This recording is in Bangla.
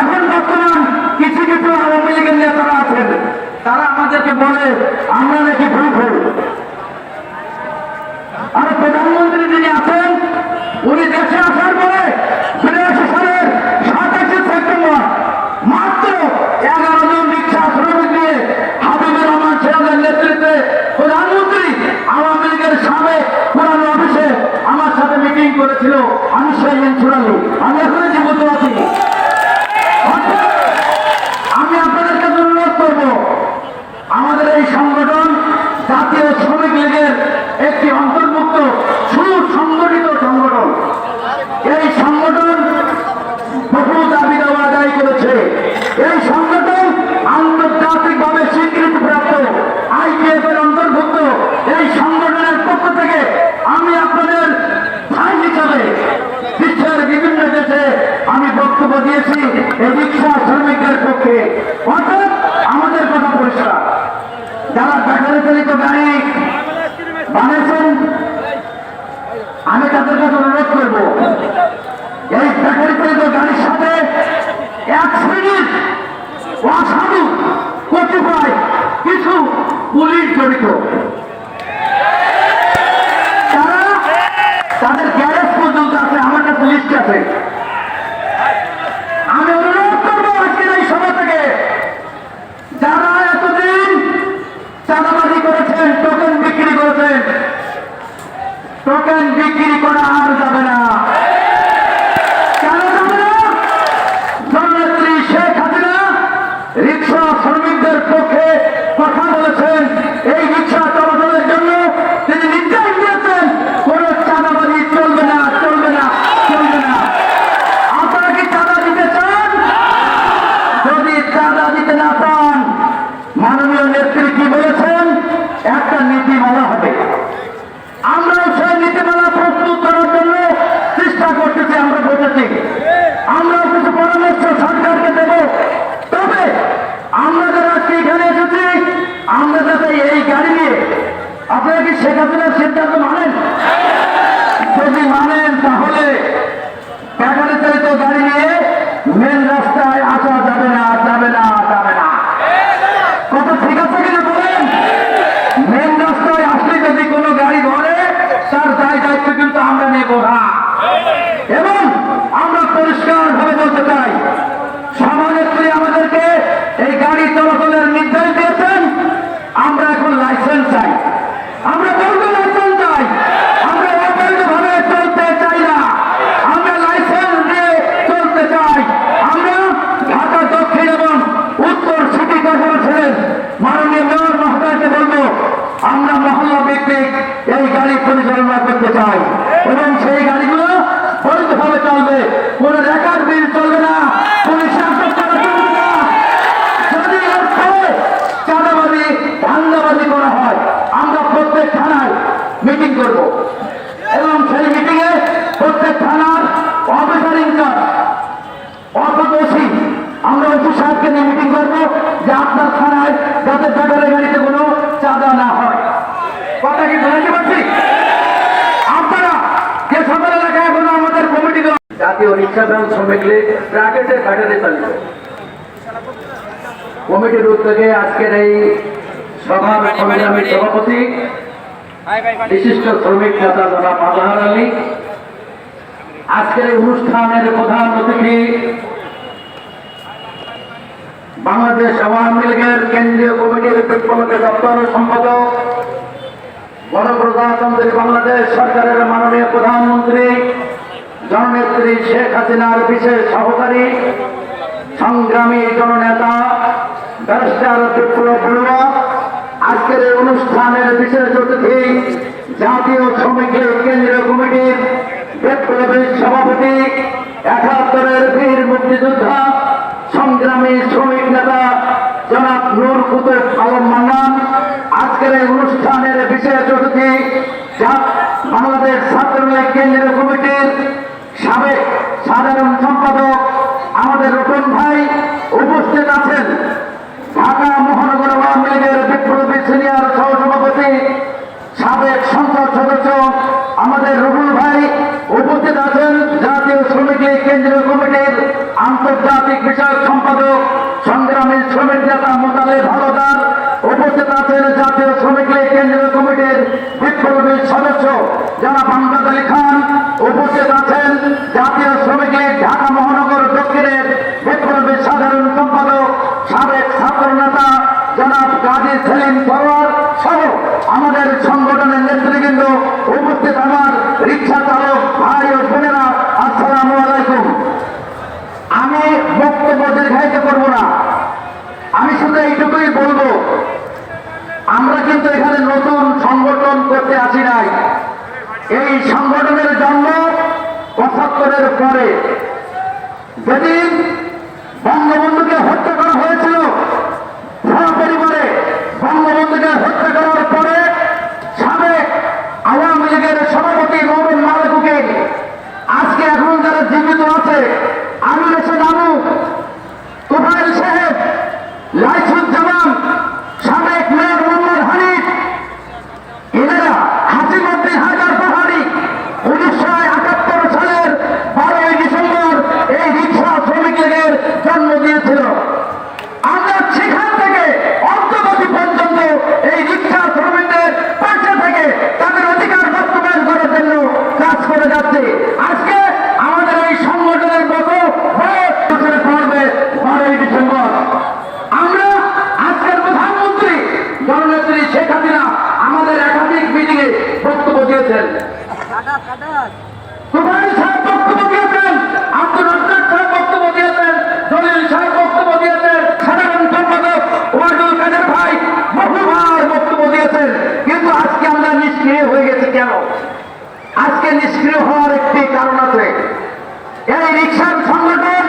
এখন বর্তমান কিছু কিছু আওয়ামী লীগের নেতারা আছেন। তারা আমাদেরকে বলে, আমরা নাকি ভুল আর প্রধানমন্ত্রী যিনি আছেন, উনি দেশে আসার পরে বিরাশি সালের সাতাশে সেপ্টেম্বর, মাত্র এগারো জন রিক্সা শ্রমিক নিয়ে হাবিবুর রহমান সিরাজের নেতৃত্বে প্রধানমন্ত্রী আওয়ামী লীগের সাবেক পুরানো অফিসে আমার সাথে মিটিং করেছিল। আমি সেই দিন ছুড়ালি আমি এখনও জীবিত আছি অর্থাৎ আমি আপনাদের কাছে অনুরোধ করব। আমাদের এই সংগঠন জাতীয় শ্রমিক লীগের একটি অন্তর্ভুক্ত সুসংগঠিত সংগঠন এই সংগঠন বহু দাবি দেওয়া আদায় করেছে এই সংগঠন আন্তর্জাতিকভাবে স্বীকৃতিপ্রাপ্ত আইপিএফ এর অন্তর্ভুক্ত এই সংগঠনের পক্ষ থেকে আমি আপনাদের ভাই হিসাবে বিশ্বের বিভিন্ন দেশে আমি বক্তব্য দিয়েছি এই রিক্সা শ্রমিকদের পক্ষে অর্থাৎ আমাদের কথা পরিষ্কার যারা ব্যাটারি চালিত গাড়ি বানিয়েছেন আমি তাদের কাছে অনুরোধ করব এই ব্যাটারি চালিত গাড়ির সাথে এক শ্রেণির অসাধু কতিপয় কিছু পুলিশ আমি অনুরোধ করব আজকের এই থেকে, যারা এতদিন চাঁদাবাজি করেছেন টোকেন বিক্রি করেছেন টোকেন বিক্রি করা আর যাবে না কেন যাবে না জননেত্রী শেখ হাসিনা রিক্সা শ্রমিকদের পক্ষে কথা বলেছেন এই রিক্সা চলাচলের জন্য তিনি নির্দেশ দিয়েছেন কোন চাঁদাবাজি চলবে না চলবে না চলবে না আপনারা কি চাঁদা দিতে চান যদি চাঁদা দিতে না চান মাননীয় নেত্রী কি বলেছেন একটা নীতিমালা হবে আমরা সেই নীতিমালা প্রস্তুত করার জন্য চেষ্টা করতেছি আমরা বসেছি আমরাও কিছু পরামর্শ সরকারকে দেব তবে আমরা যারা আজকে এখানে এসেছি। আমরা যাতে এই গাড়ি নিয়ে আপনারা কি শেখ সিদ্ধান্ত মানেন? যদি মানেন তাহলে ব্যাটারি চালিত গাড়ি নিয়ে মেন রাস্তায় আসা যাবে না যাবে না যাবে না কত ঠিক আছে কিনা বলেন মেন রাস্তায় আসলে যদি কোনো গাড়ি ধরে তার দায় দায়িত্ব কিন্তু আমরা নেব না এবং আমরা পরিষ্কার ভাবে বলতে চাই সভানেত্রী আমাদেরকে এই গাড়ি চলাচলের নির্দেশ দিয়েছেন আমরা এখন লাইসেন্স চাই আমরা বলব লাইসেন্স চাই আমরা অবৈধভাবে চলতে চাই না আমরা লাইসেন্স দিয়ে চলতে চাই আমরা ঢাকা দক্ষিণ এবং উত্তর সিটি কর্পোরেশনের মাননীয় মেয়র মহোদয়কে বলব আমরা মহল্লা ভিত্তিক এই গাড়ি পরিচালনা করতে চাই এবং সেই গাড়িগুলো বৈধভাবে চলবে কোন রেকার বিল চলবে না পুলিশ শাসক করা চলবে না যদি এর ফলে চাঁদাবাজি ধান্দাবাজি করা হয় আমরা প্রত্যেক থানায় মিটিং করব এবং সেই মিটিং এ প্রত্যেক থানার অফিসার ইনচার্জ অপদোষী আমরা ওসি সাহেবকে নিয়ে মিটিং করব যে আপনার থানায় যাতে ব্যাটারি গাড়িতে কোনো চাঁদা না হয়। কথা কি বুঝতে পারছি? আপনারা যে সকল এলাকায় এখনও আমাদের কমিটি জাতীয় রিক্সা ব্যাংক শ্রমিক লীগ প্রাকেটে ব্যাটারি চালিত। কমিটির উদ্যোগে আজকের এই সভার সংগ্রামী সভাপতি, বিশিষ্ট শ্রমিক নেতা জনাব আজহার আলী। আজকের এই অনুষ্ঠানের প্রধান অতিথি বাংলাদেশ আওয়ামী লীগের কেন্দ্রীয় কমিটির বিপ্লবী দপ্তর সম্পাদক, গণপ্রজাতন্ত্রী বাংলাদেশ সরকারের মাননীয় প্রধানমন্ত্রী, জননেত্রী শেখ হাসিনার বিশেষ সহকারী, সংগ্রামী জননেতা, ব্যারিস্টার বিপ্লব আজকের এই অনুষ্ঠানের বিশেষ অতিথি জাতীয় শ্রমিক কেন্দ্রীয় কমিটির বিপ্লবী সভাপতি, একাত্তরের বীর মুক্তিযোদ্ধা সংগ্রামী শ্রমিক নেতা জনাব আলম মান্নান আজকের এই অনুষ্ঠানের বিশেষ অতিথি বাংলাদেশ ছাত্রলীগ কেন্দ্রীয় কমিটির সাবেক সাধারণ সম্পাদক আমাদের রতন ভাই উপস্থিত আছেন। ঢাকা মহানগর আওয়ামী লীগের বিপ্লবী সিনিয়র সহসভাপতি সাবেক সংসদ সদস্য আমাদের রুবুল ভাই উপস্থিত আছেন জাতীয় শ্রমিক লীগ কেন্দ্রীয় কমিটির আন্তর্জাতিক বিষয় আমজাদ আলী খান উপস্থিত আছেন জাতীয় শ্রমিক লীগ ঢাকা মহানগর দক্ষিণের বিপ্লবী সাধারণ সম্পাদক, সাবেক ছাত্র নেতা জনাব কাজী সেলিম সরোয়ার সহ আমাদের সংগঠনের নেতৃবৃন্দ উপস্থিত আমার রিক্সা চালক ভাই ও বোনেরা, আসসালামু আলাইকুম। আমি বক্তব্য দীর্ঘায়িত করব না। আমি শুধু এইটুকুই বলব, আমরা কিন্তু এখানে নতুন সংগঠন করতে আসি নাই। এই সংগঠনের জন্ম পঁচাত্তরের পরে। যেদিন বঙ্গবন্ধুকে হত্যা করা হয়েছিল পরিবারে বঙ্গবন্ধুকে হত্যা করার পরে সাবেক আওয়ামী লীগের সভাপতি মোহাম্মদ মালেকুকে আজকে এখন যারা জীবিত আছে আমি এসে জানু তোফাইল সাহেব লাইসুজ্জামান সাবেক মেয়র মোহাম্মদ হানিফ এনারা হাসিমুদ্দিন হাজার পাহাড়ি উনিশশো একাত্তর সালের বারোই ডিসেম্বর এই রিক্সা শ্রমিক লীগের জন্ম দিয়েছিল আমরা সেখান থেকে অন্তর্গতি পর্যন্ত এই রিক্সা শ্রমিকদের পাশে থেকে তাদের অধিকার বাস্তবায়ন করার জন্য কাজ করে যাচ্ছে আজকে আমাদের এই সংগঠনের মতো বছরে পড়বে বারোই ডিসেম্বর আমরা আজকের প্রধানমন্ত্রী জননেত্রী শেখ হাসিনা, আমাদের একাধিক মিটিং এ বক্তব্য দিয়েছেন কিন্তু আজকে আমরা নিষ্ক্রিয় হয়ে গেছি কেন? আজকে নিষ্ক্রিয় হওয়ার একটি কারণ আছে। এই রিক্সার সংগঠন